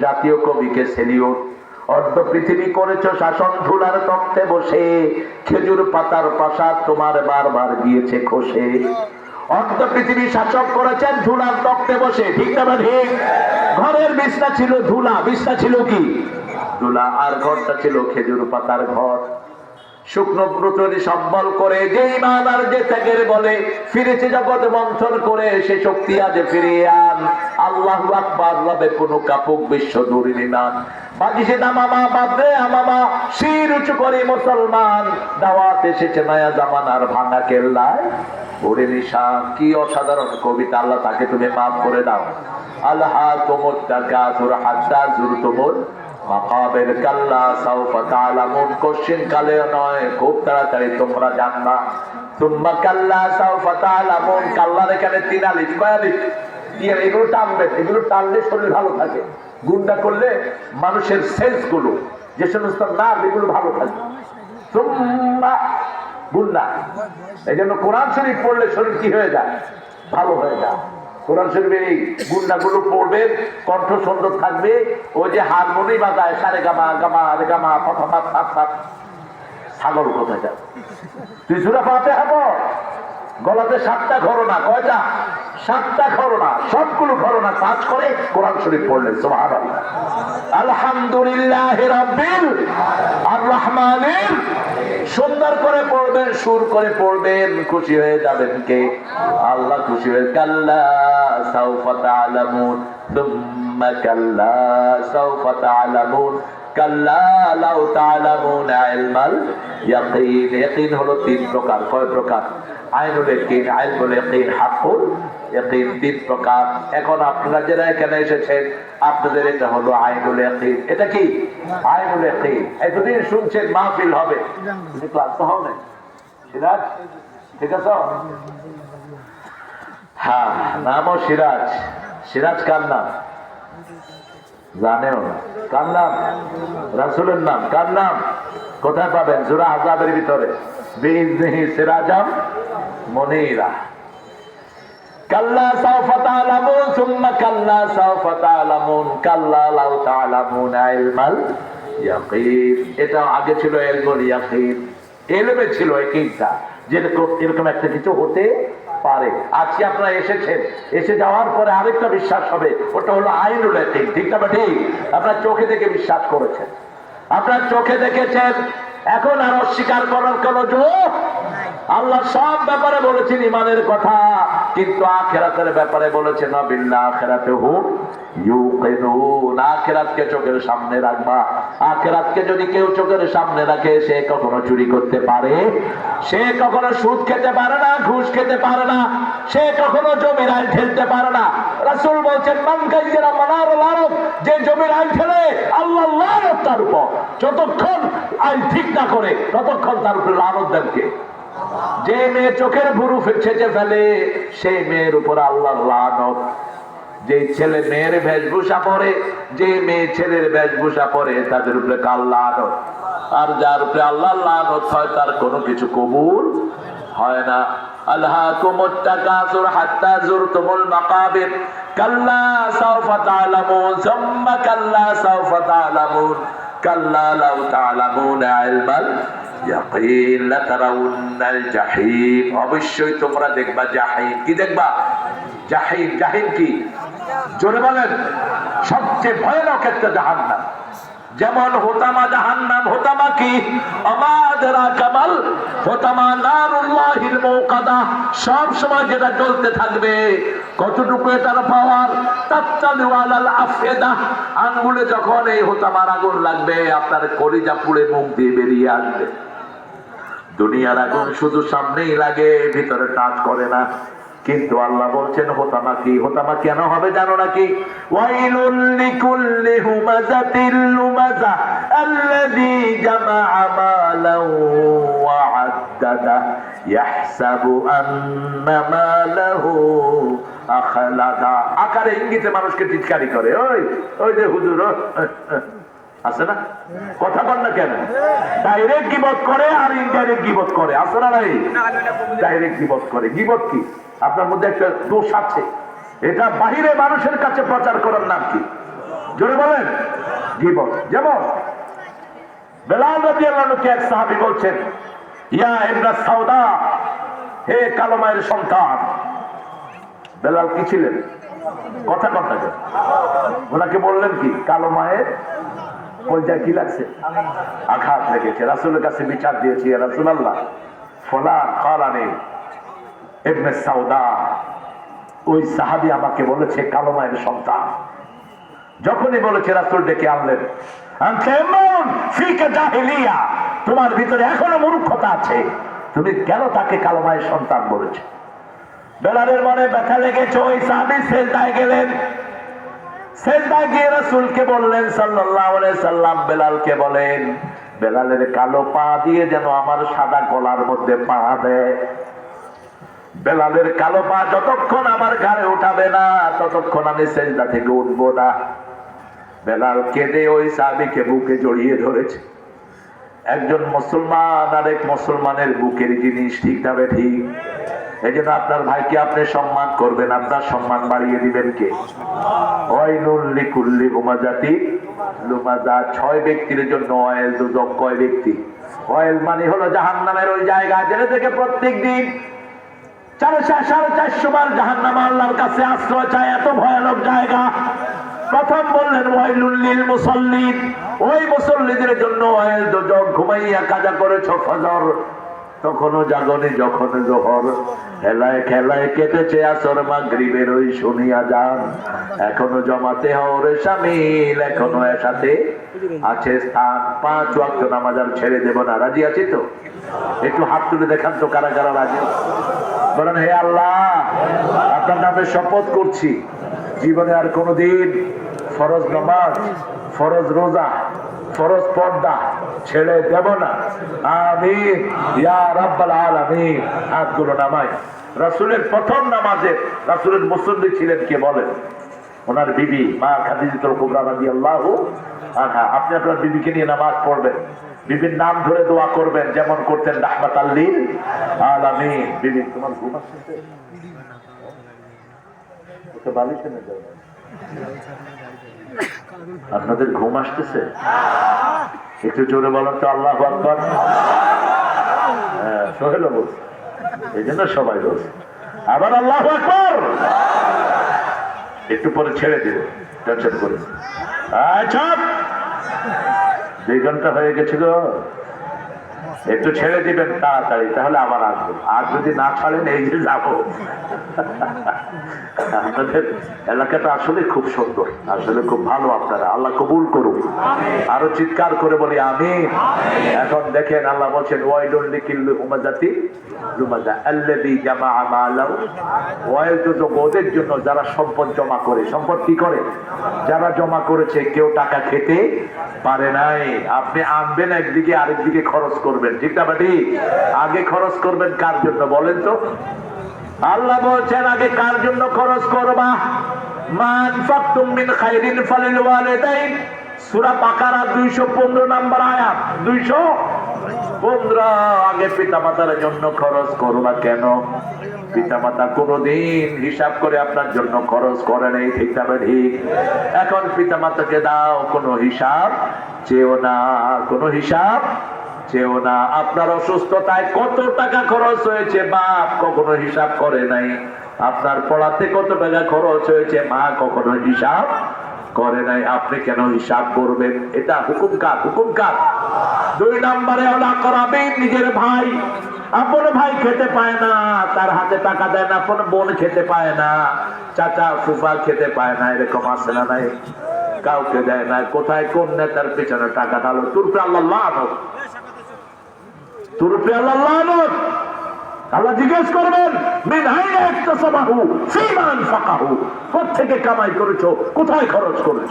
জাতীয় কবিকে সেলিউট। অর্ধ পৃথিবী করেছ শাসন, ধুলার তক্তে বসে। খেজুর পাতার প্রাসাদ তোমার বারবার গিয়েছে খসে। অর্ধ পৃথিবী শাসক করেছেন, ধুলার তক্তে বসে। ঠিক না ঠিক ঘরের বিছনা ছিল ধুলা, বিছনা ছিল কি? ধুলা আর ঘরটা ছিল খেজুর পাতার ঘর। শুকনো প্রচুরি সম্বল করে যে ইমান আর যে ত্যাগের বলে ফিরেছে জগৎ মন্থন করে, সে শক্তি আজ ফিরিয়ে আন। আল্লাহ আকবার, রবে কোনো কাপুক বিশ্ব উঁচু করে মুসলমান। এসেছে নয়া ভাঙা কেল্লায়। কি অসাধারণ কবিতা। আল্লাহ তাকে তুমি মাফ করে দাও। আল্লাহ তোমর মাকাবের কাল্লা সাউফা তাআলামুন, কোশ্চেন কালে নয়, খুব তাড়াতাড়ি তোমরা জানবা। তুম্মা কাল্লা সাউফা তাআলামুন, কাল্লার এখানে তিন আলিফ। কয় আলিফ? দিয়ে এগুলো টানবে? এগুলো টানলে শরীর ভালো থাকে। গুন্ডা করলে মানুষের সেন্সগুলো যে সমস্ত নার্ভ, এগুলো ভালো থাকে। তুম্মা গুন্ডা এই জন্য কোরআন শরীফ পড়লে শরীর কি হয়ে যায়? ভালো হয়ে যায়। কোরআন গুন্ডাগুলো সুন্দর থাকবে, ওই যে রে গলাতে সাতটা ঘরনা কয়টা সাতটা ঘরনা, সবগুলো ঘরনা কাজ করে কোরআন শরীফ পড়লেন সোহার আলহামদুলিল্লাহ রাব্বিল সুন্দর করে পড়বেন, সুর করে পড়বেন, খুশি হয়ে যাবেন কে? আল্লাহ খুশি হয়ে কাল্লা সাউফা তাআলামুন সুম্মা কাল্লা সাউফা তাআলামুন কাল্লা লাউ তাআলামুন ইলমাল ইয়াকিন ইয়াকিন হলো তিন প্রকার। কয় প্রকার? আইনুল ইয়াকিন আইনুল ইয়াকিন হাক্কুল ইয়াকিন তিন প্রকার। এখন আপনারা যারা এখানে এসেছেন আপনাদের এটা হলো আইনুল ইয়াকিন। এটা কি? আইনুল ইয়াকিন। এতদিন শুনছেন মাহফিল হবে। ক্লাস তো না সিরাজ ঠিক আছে? হ্যাঁ সিরাজ। সিরাজ কার নাম? জানেও কার নাম? নাম। কার নাম? কোথায় পাবেন? ভিতরে। সিরাজাম মনিরা। কাল্লা কাল্লা কাল্লা আগে ছিল ইলমুল ইয়াকিন। এলমে ছিল ইয়াকিনটা যেরকম এরকম একটা কিছু হতে পারে। আজকে আপনারা এসেছেন। এসে যাওয়ার পরে আরেকটা বিশ্বাস হবে। ওটা হলো আইন ইয়াকিন। ঠিক না ঠিক? আপনার চোখে দেখে বিশ্বাস করেছেন। আপনার চোখে দেখেছেন। এখন আর অস্বীকার করার কোনো যোগ আল্লাহ সব ব্যাপারে বলেছেন ইমানের কথা, কিন্তু আখেরাতের ব্যাপারে বলেছেন বিল্লাহ আখেরাতে ইউকিনুন। আখেরাতকে চোখের সামনে রাখবা। আখেরাতকে যদি কেউ চোখের সামনে রাখে, সে কখনো চুরি করতে পারে। সে কখনো সুদ খেতে পারে না, ঘুষ খেতে পারে না। সে কখনো জমির আইন ঠেলতে পারে না। রাসূল বলছেন, মান কাইজারা মানার লারব যে জমির আইন ঠেলে, আল্লাহ লানত তার উপর। যতক্ষণ আইন ঠিক না করে, ততক্ষণ তার উপরে লানত দেন কে? যে মেয়ে চোখের ভুরু ছেঁচে ফেলে, সেই মেয়ের উপর আল্লাহর লানত। যে ছেলে মেয়ের বেশভূষা পরে যে মেয়ে ছেলের বেশভূষা পরে, তাদের উপরে কাল লানত? আর যার উপরে আল্লাহ লানত হয়, তার কোনো কিছু কবুল হয় না। আল্লাহ মাকাবির। কাল্লা অবশ্যই তোমরা দেখবা জাহিম। কি দেখবা? জাহিম জাহিম কি? জোরে বলেন, সবচেয়ে ভয়ানক একটা জাহান্নাম। যেমন হোতামা জাহান্নাম, হোতামা কি? কামাল, হোতামা মৌকাদা। যেটা থাকবে পাওয়ার আঙ্গুলে যখন এই হোতামার আগুন লাগবে, আপনার কলিজা পুড়ে মুখ দিয়ে বেরিয়ে আসবে। দুনিয়ার আগুন শুধু সামনেই লাগে ভিতরে টাচ করে না। কিন্তু আল্লাহ বলছেন হোতামা কি? হোতামা কেন হবে জানো নাকি? আকারে ইঙ্গিতে মানুষকে টিটকারি করে। ওই ওই যে হুজুর আছে না? কথা বল না কেন? ডাইরেক্ট গিবত করে আর ইনডাইরেক্ট গিবত করে, আছে না নাই? ডাইরেক্ট গিবত করে। গিবত কি? আপনার মধ্যে একটা দোষ আছে। এটা বাহিরে মানুষের কাছে প্রচার করার নাম কি? জোরে বলেন। জীবন যেমন বেলাল রাজি আল্লাহকে এক সাহাবি বলছেন, ইয়া ইবনা সাউদা, হে কালো মায়ের সন্তান। বেলাল কি ছিলেন? কথা কথা ওনাকে বললেন কি? কালো মায়ের কলজায় কি লাগছে? আঘাত লেগেছে। রাসুলের কাছে বিচার দিয়েছি রাসুল আল্লাহ ফলা সাউদা। ওই সাহাবি আমাকে বলেছে, কালো মায়ের সন্তান। যখনই বলেছে, রাসুল ডেকে আনলেন। তোমার ভিতরে এখনও মূর্খতা আছে। তুমি কেন তাকে কালো মায়ের সন্তান বলেছ? বেলালের মনে ব্যথা লেগেছে। ওই সাহাবি সেজদায় গেলেন। সেজদায় গিয়ে রাসূলকে বললেন সাল্লাল্লাহু আলাইহি সাল্লাম, বেলালকে বলেন, বেলালের কালো পা দিয়ে যেন আমার সাদা গলার মধ্যে পা দেয়। বেলালের কালো পা যতক্ষণ আমার ঘাড়ে উঠাবে না, ততক্ষণ আমি সেজদা থেকে উঠবো না। বেলাল কেঁদে ওই সাহাবিকে বুকে জড়িয়ে ধরেছে। একজন মুসলমান আরেক মুসলমানের বুকের জিনিস ঠিক তবে ঠিক। এই জন্য আপনার ভাইকে আপনি সম্মান করবেন, আপনার সম্মান বাড়িয়ে দিবেন কে? কুল্লি হুমাজাতি লুমাজা, ছয় ব্যক্তির জন্য অয়েল দুদক, কয় ব্যক্তি? অয়েল মানে হলো জাহান্নামের ওই জায়গা যেটা থেকে প্রত্যেক দিন প্রথম বললেন ওয়াইলুল্লিল ওই মুসল্লিদের জন্য ওয়াইল দুজক ঘুমাইয়া কাজা করেছ ফজর। তখনও জাগনি যখন জোহর। খেলায় খেলায় কেটেছে আসর মাগরিবের ওই শুনিয়া যান। এখনও জমাতে হরে সামিল, এখনও এর সাথে আছে স্থান। পাঁচ ওয়াক্ত নামাজ আর ছেড়ে দেব না। রাজি আছি তো? একটু হাত তুলে দেখান তো কারা কারা রাজি। বলেন, হে আল্লাহ, আপনার নামে শপথ করছি। জীবনে আর কোনোদিন ফরজ নামাজ, ফরজ রোজা, ফরজ পর্দা ছেড়ে দেব না। আমি হাতগুলো নামাই। রাসূলের প্রথম নামাজে রাসূলের মুসল্লি ছিলেন কে বলেন? ওনার বিবি, মা খাদিজাতুল কুবরা রাদিয়াল্লাহু আপনি আপনার বিবিকে নিয়ে নামাজ পড়বেন। বিবির নাম ধরে দোয়া করবেন, যেমন করতেন রাহমাত আল্লিল আলামিন। বিবি, তোমার ঘুম আসছে বালিশে। আপনাদের ঘুম আসতেছে? একটু জোরে বলেন তো, আল্লাহ হ্যাঁ সোহেল বলছে। এই জন্য সবাই বলছে। আবার আল্লাহ একটু পরে ছেড়ে দিবে টেনশন করে দুই ঘণ্টা হয়ে গেছে গো। একটু ছেড়ে দিবেন তাড়াতাড়ি, তাহলে আবার আসব। আর যদি না ছাড়েন, এই যে যাব। আপনাদের এলাকাটা আসলে খুব সুন্দর। আসলে খুব ভালো আপনারা। আল্লাহ কবুল করুন আরও চিৎকার করে বলি আমি এখন দেখেন আল্লাহ বলছেন ওয়াইলুল লিকিল্লু হুমাজাতি লুমাজা আল্লাযী জামাআ মালাহু ওয়াইল তো ওদের জন্য যারা সম্পদ জমা করে। সম্পদ কি করে? যারা জমা করেছে কেউ টাকা খেতে পারে নাই। আপনি আনবেন একদিকে আরেকদিকে খরচ করবেন। ঠিক না বাটি? আগে খরচ করবেন কার জন্য বলেন তো? আল্লাহ বলছেন, আগে কার জন্য খরচ করবা? মান ফাকতুম মিন খাইরিন ফালিল ওয়ালিদাইন সূরা বাকারা 215 নাম্বার আয়াত। 215 আগে জন্য খরচ করবা কেন? কোনোদিন হিসাব করে আপনার জন্য খরচ করে নেই, ঠিক ঠিক? এখন পিতামাতাকে দাও, কোনো হিসাব চেও না, কোনো হিসাব চেও না। আপনার অসুস্থতায় কত টাকা খরচ হয়েছে? বাপ কখনো হিসাব করে নাই। আপনার পড়াতে কত টাকা খরচ হয়েছে? মা কখনো হিসাব করে নাই। আপনি কেন হিসাব করবেন? এটা হুকুম কার? হুকুম কার? দুই নম্বরে ওলা করাবেন নিজের ভাই। আপন ভাই খেতে পায় না। তার হাতে টাকা দেয় না। আপন বোন খেতে পায় না। চাচা, ফুফা খেতে পায় না। এরকম আছে না নাই? কাউকে দেয় না। কোথায় কোন নেতার পেছনে টাকা ঢালো? তুরপে আল্লাহ লানত আল্লাহ লানত। আল্লাহ জিজ্ঞেস করবেন, মিন হাইনা ইকতাসাবাহু? ফীমা আনফাকাহু কোত্থেকে কামাই করেছ? কোথায় খরচ করেছ?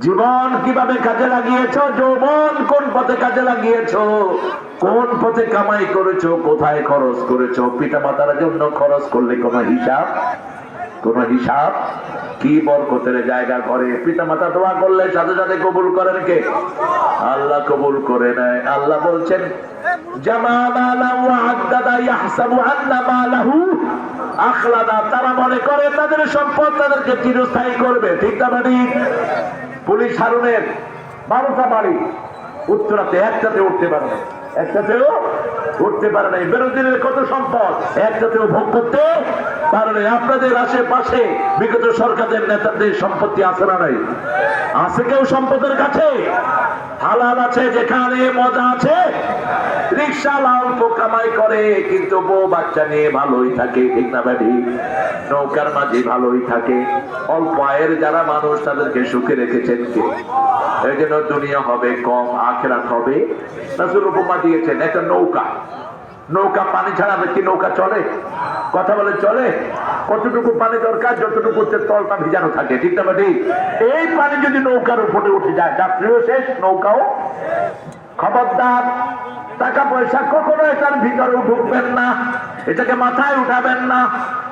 জীবন কীভাবে কাজে লাগিয়েছো? যৌবন কোন পথে কাজে লাগিয়েছো? কোন পথে কামাই করেছ? কোথায় খরচ করেছ? পিতা মাতার জন্য খরচ করলে কোনো হিসাব? কোন হিসাব? কি বরকতের জায়গা করে পিতা মাতা দোয়া করলে সাথে সাথে কবুল করেন কে? আল্লাহ কবুল করে নেয়। আল্লাহ বলছেন তারা মনে করে তাদের সম্পদ তাদেরকে চিরস্থায়ী করবে। ঠিক না পুলিশ হারুনের বারোটা বাড়ি উত্তরাতে একটাতে উঠতে পারবে একটাতেও উঠতে পারে নাই। বিরোধীদের কত সম্পদ? একটাতেও ভোগ করতে পারে নাই। আপনাদের আশেপাশে বিগত সরকারের নেতাদের সম্পত্তি আছে না নাই? আছে কেউ সম্পদের কাছে? হালাল আছে যেখানে মজা আছে? রিক্সা অল্প কামাই করে, কিন্তু বউ বাচ্চা নিয়ে ভালোই থাকে, ঠিক না ব্যাধি নৌকার মাঝে ভালোই থাকে। অল্প আয়ের যারা মানুষ, তাদেরকে সুখে রেখেছেন কে? এই জন্য দুনিয়া হবে কম, আখেরাত হবে। রাসূল উপমা দিয়েছেন, একটা নৌকা। নৌকা পানি ছাড়া কি নৌকা চলে? কথা বলে চলে? কতটুকু পানি দরকার, যতটুকু তলটা ভিজানো থাকে, ঠিক না ঠিক এই পানি যদি নৌকার উপরে উঠে যায়, যাত্রীও শেষ, নৌকাও। খবরদার টাকা পয়সা কখনো এটার ভিতরে ঢুকবেন না। এটাকে মাথায় উঠাবেন না।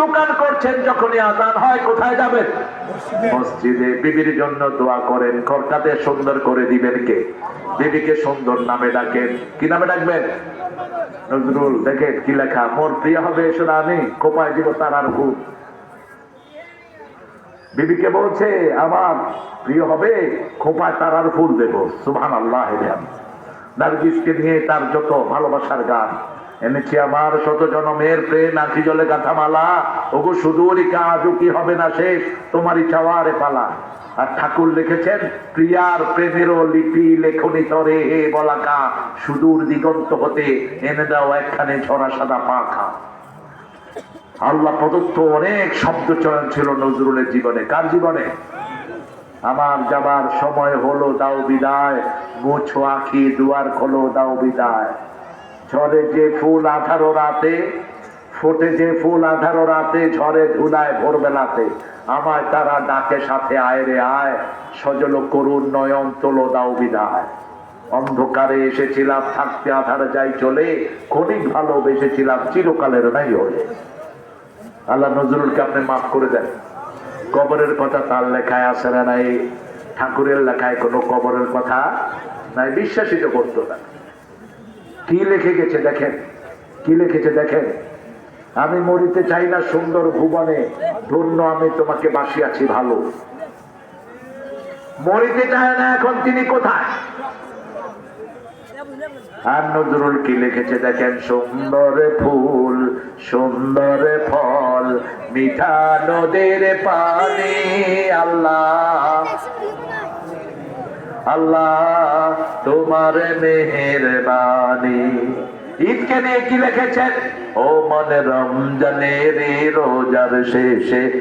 দোকান করছেন যখনই আজান হয় কোথায় যাবেন? মসজিদে। বিবির জন্য দোয়া করেন ঘরটাতে সুন্দর করে দিবেন কে? বিবিকে সুন্দর নামে ডাকেন। কি নামে ডাকবেন? নজরুল দেখেন কি লেখা। মোর প্রিয় হবে এসো না আমি কোপায় দিব তার আর ভূত। বিবিকে বলছে আমার প্রিয় হবে খোপায় তার আর ফুল দেব। সুভান আল্লাহ। নার্গিসকে নিয়ে তার যত ভালোবাসার গান এনেছি আমার শত জনমের প্রেম, আখি জলে গাথা মালা ওগো, সুদূরই কাজও কি হবে না শেষ? তোমারই চাওয়ারে পালা। আর ঠাকুর লিখেছেন, প্রিয়ার প্রেমেরও লিপি লেখনি তরে, হে বলাকা। সুদূর দিগন্ত হতে এনে দাও একখানে ছড়া সাদা পাখা। আল্লাহ প্রদত্ত অনেক শব্দ চয়ন ছিল নজরুলের জীবনে। কার জীবনে? আমার যাবার সময় হলো, দাও বিদায়। মুছো আখি দুয়ার খোলো, দাও বিদায়। ঝরে যে ফুল আঠারো রাতে, ফোটে যে ফুল আঠারো রাতে, ঝরে ধুলায় ভোরবেলাতে। আমায় তারা ডাকে সাথে, আয় রে আয়। সজল করুণ নয়ন তোলো, দাও বিদায়। অন্ধকারে এসেছিলাম, থাকতে আধারে যাই চলে। ক্ষণিক ভালোবেসেছিলাম, চিরকালের নাই হলে আল্লাহ নজরুলকে আপনি মাফ করে দেন। কবরের কথা তার লেখায় আসে না নাই? ঠাকুরের লেখায় কোনো কবরের কথা নাই? বিশ্বাসিত করতো না। কি লিখে গেছে দেখেন? কি লিখেছে দেখেন? আমি মরিতে চাই না সুন্দর ভুবনে, ধন্য আমি তোমাকে বাসিয়াছি ভালো। মরিতে চায় না এখন তিনি কোথায়? আর নজরুল কি লিখেছে দেখেন? সুন্দর ফুল, সুন্দর ফল, মিঠা নদের পানি, আল্লাহ। আল্লাহ তোমার মেহেরবানি। ঈদকে নিয়ে কি লিখেছেন? ও মনে রমজানের রোজার শেষে।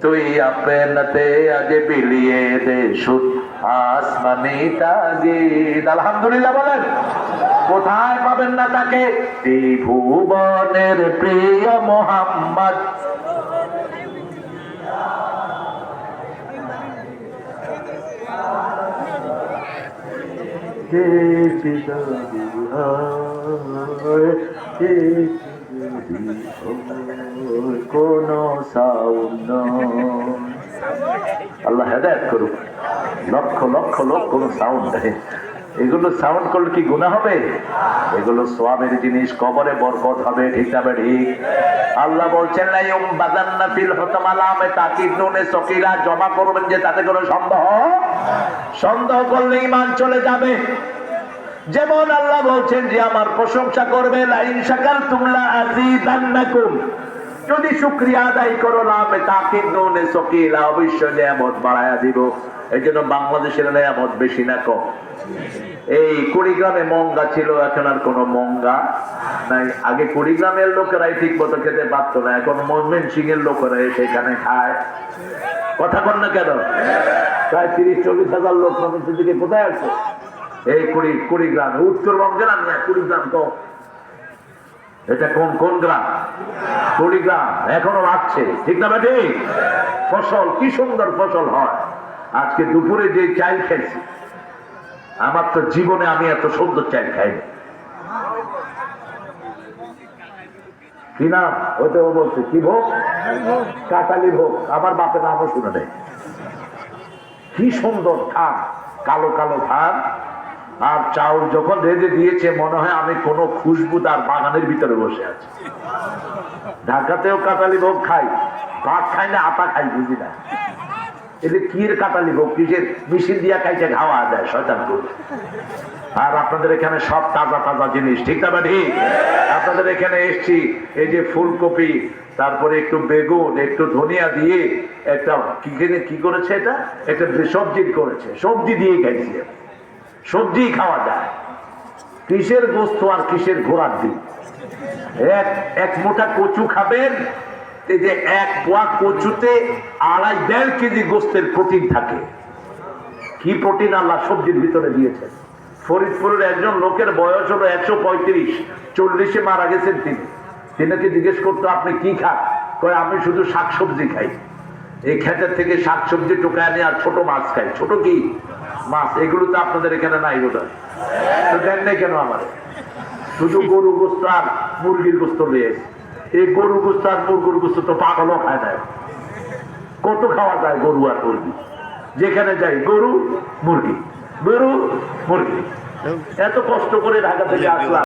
তুই আপেনতে আগে বিলিয়ে দে সুদ। আসমানি তাগিদ আলহামদুলিল্লাহ বলেন। কোথায় পাবেন না তাকে? ত্রিভুবনের প্রিয় মোহাম্মদ। কোন সাউন্ড আল্লাহ হেদায়ত করুক। লক্ষ লক্ষ লোক কোন সাউন্ড দেয়। এগুলো সাউন্ড করলে কি গুণা হবে? এগুলো সোয়াবের জিনিস, কবরে বরকত হবে, ঠিক ঠিক আল্লাহ বলছেন না ফিল নুনে সকিরা জমা করবেন যে তাতে কোনো সন্দেহ? সন্দেহ করলে ইমান চলে যাবে। যেমন আল্লাহ বলছেন যে, আমার প্রশংসা করবে, লাইন সাকাল তুমলা আজিদান্নাকুম যদি শুক্রিয়া আদায় করো লাভে তাকে নুনে সকিলা, অবশ্যই নিয়ামত বাড়ায়া দিব। এই জন্য বাংলাদেশের নিয়ামত বেশি না কম। এই কুড়িগ্রামে মঙ্গা ছিল, এখন আর কোনো মঙ্গা নাই। আগে কুড়িগ্রামের লোকেরাই ঠিক মতো খেতে পারতো না, এখন মনমেন সিং এর লোকেরা সেখানে খায়। কথা কন না কেন? প্রায় তিরিশ, চল্লিশ হাজার লোক দিকে কোথায় আছে? এই কুড়ি কুড়িগ্রাম উত্তরবঙ্গে না নিয়ে কুড়িগ্রাম তো এটা কোন কোন গ্রাম? কুড়িগ্রাম। এখনও লাগছে। ঠিক না ঠিক ফসল, কি সুন্দর ফসল হয়। আজকে দুপুরে যে চাল খেয়েছি, আমার তো জীবনে আমি এত সুন্দর চাল খাইনি। কি নাম? ওটা ও বলছে, কি ভোগ? কাটালি ভোগ। আমার বাপের নামও শুনে নেই। কি সুন্দর ধান, কালো কালো ধান। আর চাউল যখন রেঁধে দিয়েছে, মনে হয় আমি কোনো খুশবুদার বাগানের ভিতরে বসে আছি। ঢাকাতেও কাতালি ভোগ খাই, ভাত খাই না, আটা খাই, বুঝি না। এদের কির কাতালি ভোগ? কিসের? মেশিন দিয়া খাইছে, খাওয়া যায়, শয়তান আর আপনাদের এখানে সব তাজা তাজা জিনিস, ঠিক না ঠিক? আপনাদের এখানে এসছি, এই যে ফুলকপি, তারপরে একটু বেগুন, একটু ধনিয়া দিয়ে একটা, কি কি করেছে এটা? একটা সবজি করেছে, সবজি দিয়ে খাইছি সবজি খাওয়া যায়। কিসের গোস্ত আর কিসের ঘোড়ার দিন এক এক মোটা কচু খাবেন, এই যে এক পোয়া কচুতে আড়াই দেড় কেজি গোস্তের প্রোটিন থাকে। কি প্রোটিন আল্লাহ সবজির ভিতরে দিয়েছেন? ফরিদপুরের একজন লোকের বয়স হলো একশো পঁয়ত্রিশ, চল্লিশে মারা গেছেন তিনি। তিনাকে জিজ্ঞেস করতো, আপনি কি খান? কয়, আমি শুধু শাকসবজি খাই। এই খেতের থেকে শাকসবজি টোকায় আনি আর ছোট মাছ খাই। ছোট কি? মাছ, এগুলো তো আপনাদের এখানে নাই বোধ হয়। দেন নাই কেন আমার? শুধু গরু গোস্ত আর মুরগির গোস্ত নিয়ে এই গরু গোস্ত আর মুরগির গোস্ত তো পাগলও খায় না। কত খাওয়া যায় গরু আর মুরগি? যেখানে যাই, গরু, মুরগি। গরু, মুরগি। এত কষ্ট করে ঢাকা থেকে আসলাম।